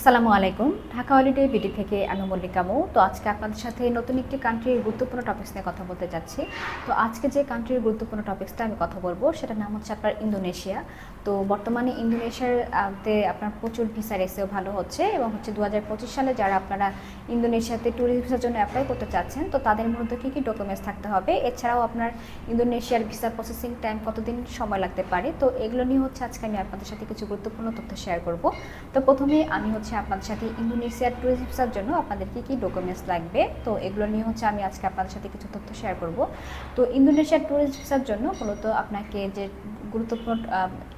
আসসালামু আলাইকুম। Dhaka holiday BD থেকে আমি মল্লিকা মৌ। তো আজকে আপনাদের সাথে নতুন একটি কান্ট্রির গুরুত্বপূর্ণ টপিক্স নিয়ে কথা বলতে যাচ্ছি। তো আজকে যে কান্ট্রির গুরুত্বপূর্ণ টপিক্সটা আমি কথা বলব সেটার নাম হচ্ছে আপনার ইন্দোনেশিয়া। তো বর্তমানে ইন্দোনেশিয়ার আহ, তে আপনার প্রচুর ভিসা রেসেও ভালো হচ্ছে এবং হচ্ছে দু হাজার পঁচিশ সালে যারা আপনারা ইন্দোনেশিয়াতে ট্যুরিস্ট ভিসার জন্য অ্যাপ্লাই করতে চাচ্ছেন তো তাদের মধ্যে কী কী ডকুমেন্টস থাকতে হবে? এছাড়াও আপনার ইন্দোনেশিয়ার ভিসা প্রসেসিং টাইম কতদিন সময় লাগতে পারে? তো এগুলো নিয়ে হচ্ছে আজকে আমি আপনাদের সাথে কিছু গুরুত্বপূর্ণ তথ্য শেয়ার করব। তো প্রথমে আমি হচ্ছে আপনাদের সাথে ইন্দোনেশিয়ার ট্যুরিস্ট জন্য আপনাদের কী কী ডকুমেন্টস লাগবে? তো এগুলো নিয়ে হচ্ছে আমি আজকে আপনাদের সাথে কিছু তথ্য শেয়ার করব। তো ইন্দোনেশিয়ার ট্যুরিস্ট জন্য মূলত আপনাকে যে গুরুত্বপূর্ণ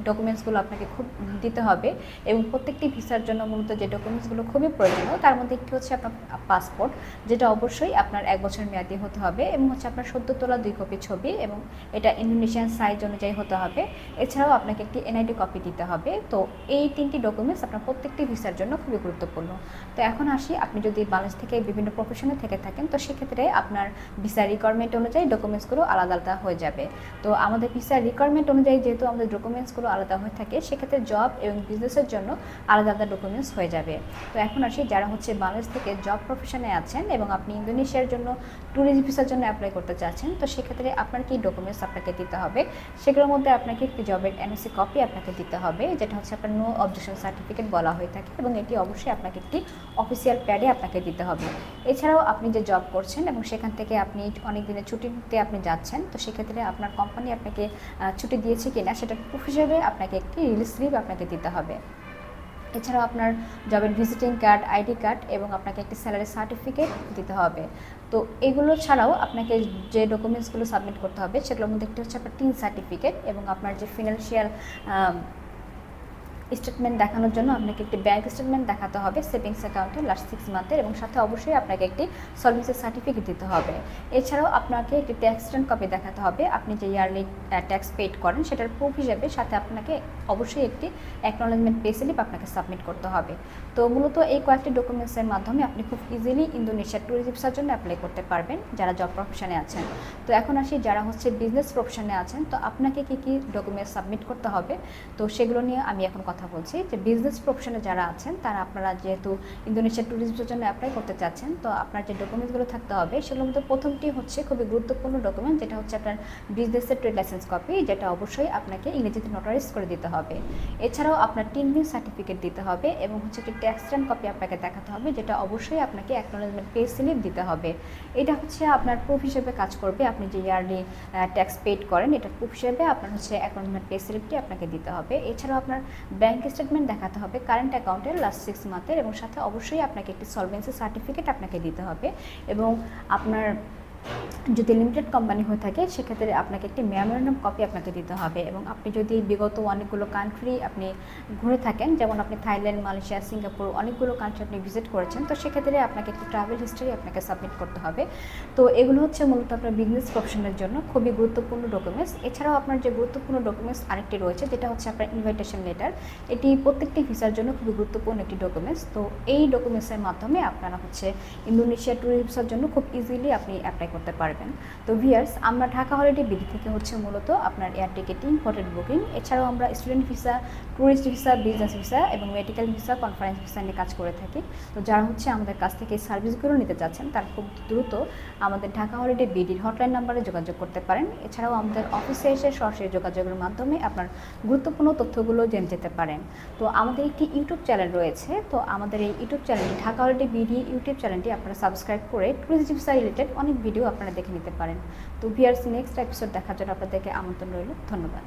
ডকুমেন্টসগুলো আপনাকে খুব দিতে হবে এবং প্রত্যেকটি ভিসার জন্য মূলত যে ডকুমেন্টসগুলো খুবই প্রয়োজনীয়, তার মধ্যে একটি হচ্ছে আপনার পাসপোর্ট যেটা অবশ্যই আপনার এক বছর মেয়াদি হতে হবে এবং হচ্ছে আপনার সদ্য তোলা দুই কপি ছবি এবং এটা ইন্দোনেশিয়ান সাইজ অনুযায়ী হতে হবে। এছাড়াও আপনাকে একটি এনআইডি কপি দিতে হবে। তো এই তিনটি ডকুমেন্টস আপনার প্রত্যেকটি ভিসার জন্য খুবই গুরুত্বপূর্ণ। তো এখন আসি, আপনি যদি বাংলাদেশ থেকে বিভিন্ন প্রফেশনে থেকে থাকেন, তো সেক্ষেত্রে আপনার ভিসা রিকোয়ারমেন্ট অনুযায়ী ডকুমেন্টসগুলো আলাদা আলাদা হয়ে যাবে। তো আমাদের ভিসা রিকোয়ারমেন্ট অনুযায়ী যেহেতু আমাদের ডকুমেন্টসগুলো আলাদা হয়ে থাকে, সেক্ষেত্রে জব এবং বিজনেসের জন্য আলাদা আলাদা ডকুমেন্টস হয়ে যাবে। তো এখন আসি যারা হচ্ছে বাংলাদেশ থেকে জব প্রফেশনে আছেন এবং আপনি ইন্দোনেশিয়ার জন্য ট্যুরিস্ট ভিসার জন্য অ্যাপ্লাই করতে চাচ্ছেন, তো সেক্ষেত্রে আপনার কি ডকুমেন্টস আপনাকে দিতে হবে? সেগুলোর মধ্যে আপনাকে একটি জবের এনওসি কপি আপনাকে দিতে হবে, যেটা হচ্ছে আপনার নো অবজেকশন সার্টিফিকেট বলা হয়ে থাকে এবং এটি অবশ্যই আপনাকে একটি অফিসিয়াল প্যাডে আপনাকে দিতে হবে। এছাড়াও আপনি যে জব করছেন এবং সেখান থেকে আপনি অনেক দিনের ছুটিতে আপনি যাচ্ছেন, তো সেক্ষেত্রে আপনার কোম্পানি আপনাকে ছুটি দিয়েছে কিনা সেটা প্রুফ হিসেবে আপনাকে একটি রিলিজ স্লিপ আপনাকে দিতে হবে। এছাড়াও আপনার জবের ভিজিটিং কার্ড আইডি কার্ড এবং আপনাকে একটি স্যালারি সার্টিফিকেট দিতে হবে। তো এগুলো ছাড়াও আপনাকে যে ডকুমেন্টসগুলো সাবমিট করতে হবে, সেগুলোর মধ্যে একটি হচ্ছে আপনার টিন সার্টিফিকেট এবং আপনার যে ফিনান্সিয়াল স্টেটমেন্ট দেখানোর জন্য আপনাকে একটি ব্যাংক স্টেটমেন্ট দেখাতে হবে সেভিংস অ্যাকাউন্টে লাস্ট সিক্স মান্থের এবং সাথে অবশ্যই আপনাকে একটি সলভেন্সি সার্টিফিকেট দিতে হবে। এছাড়াও আপনাকে একটি ট্যাক্স রিটার্ন কপি দেখাতে হবে, আপনি যে ইয়ারলি ট্যাক্স পেড করেন সেটার প্রুফ হিসেবে সাথে আপনাকে অবশ্যই একটি অ্যাকনোলেজমেন্ট পে স্লিপ আপনাকে সাবমিট করতে হবে। তো মূলত এই কয়েকটি ডকুমেন্টসের মাধ্যমে আপনি খুব ইজিলি ইন্দোনেশিয়ার ট্যুরিজম ভিসার জন্য অ্যাপ্লাই করতে পারবেন, যারা জব প্রফেশনে আছেন। তো এখন আসি যারা হচ্ছে বিজনেস প্রফেশনে আছেন, তো আপনাকে কী কী ডকুমেন্টস সাবমিট করতে হবে? তো সেগুলো নিয়ে আমি এখন কথা বলছি যে বিজনেস প্রফেশনে যারা আছেন, তারা আপনারা যেহেতু ইন্দোনেশিয়ার ট্যুরিজমের জন্য অ্যাপ্লাই করতে চাচ্ছেন, তো আপনার যে ডকুমেন্টসগুলো থাকতে হবে, সেগুলোর মধ্যে প্রথমটি হচ্ছে খুবই গুরুত্বপূর্ণ ডকুমেন্ট যেটা হচ্ছে আপনার বিজনেসের ট্রেড লাইসেন্স কপি যেটা অবশ্যই আপনাকে ইংরেজিতে নোটারাইজ করে দিতে হবে। এছাড়াও আপনার তিন দিন সার্টিফিকেট দিতে হবে এবং হচ্ছে একটি ট্যাক্স রিটার্ন কপি আপনাকে দেখাতে হবে, যেটা অবশ্যই আপনাকে অ্যাকনোলেজমেন্ট পে স্লিপ দিতে হবে। এটা হচ্ছে আপনার প্রুফ হিসেবে কাজ করবে, আপনি যে ইয়ারলি ট্যাক্স পেড করেন, এটা প্রুফ হিসেবে আপনার হচ্ছে অ্যাকনোলেজমেন্ট পে স্লিপটি আপনাকে দিতে হবে। এছাড়াও আপনার ব্যাংক স্টেটমেন্ট দেখাতে হবে কারেন্ট অ্যাকাউন্টের লাস্ট সিক্স মান্থের এবং সাথে অবশ্যই আপনাকে একটি সলভেন্সি সার্টিফিকেট আপনাকে দিতে হবে, এবং আপনার যদি লিমিটেড কোম্পানি হয়ে থাকে, সেক্ষেত্রে আপনাকে একটি মেমোরেন্ডাম কপি আপনাকে দিতে হবে এবং আপনি যদি বিগত অনেকগুলো কান্ট্রি আপনি ঘুরে থাকেন, যেমন আপনি থাইল্যান্ড, মালয়েশিয়া, সিঙ্গাপুর, অনেকগুলো কান্ট্রি আপনি ভিজিট করেছেন, তো সেক্ষেত্রে আপনাকে একটি ট্রাভেল হিস্ট্রি আপনাকে সাবমিট করতে হবে। তো এগুলো হচ্ছে মূলত আপনার বিজনেস প্রফেশনের জন্য খুবই গুরুত্বপূর্ণ ডকুমেন্টস এছাড়াও আপনার যে গুরুত্বপূর্ণ ডকুমেন্টস আরেকটি রয়েছে, যেটা হচ্ছে আপনার ইনভাইটেশন লেটার এটি প্রত্যেকটি ভিসার জন্য খুবই গুরুত্বপূর্ণ একটি ডকুমেন্টস তো এই ডকুমেন্টসের মাধ্যমে আপনারা হচ্ছে ইন্দোনেশিয়া ভিসার জন্য খুব ইজিলি আপনি অ্যাপ্লাই করতে পারবেন। তো ভিয়ার্স, আমরা ঢাকা হলিডে বিডি থেকে হচ্ছে মূলত আপনার এয়ার টিকেটিং হোটেল বুকিং এছাড়াও আমরা student visa tourist visa business visa এবং মেডিকেল ভিসা কনফারেন্স ভিসা নিয়ে কাজ করে থাকি। তো যারা হচ্ছে আমাদের কাছ থেকে সার্ভিসগুলো নিতে চাচ্ছেন তারা খুব দ্রুত আমাদের ঢাকা হলিডে বিডির হটলাইন নাম্বারে যোগাযোগ করতে পারেন। এছাড়াও আমাদের অফিসে এসে সরাসরি যোগাযোগের মাধ্যমে আপনার গুরুত্বপূর্ণ তথ্যগুলো জেনে যেতে পারেন। তো আমাদের একটি ইউটিউব চ্যানেল রয়েছে। তো আমাদের এই ইউটিউব চ্যানেলটি ঢাকা হলিডে বিডি ইউটিউব চ্যানেলটি আপনারা সাবস্ক্রাইব করে ট্যুরিস্ট ভিসা রিলেটেড অনেক ভিডিও আপনারা দেখে নিতে পারেন। তো ভিয়ার্স নেক্সট এপিসোড দেখার জন্য আপনাদেরকে আমন্ত্রণ রইল। ধন্যবাদ।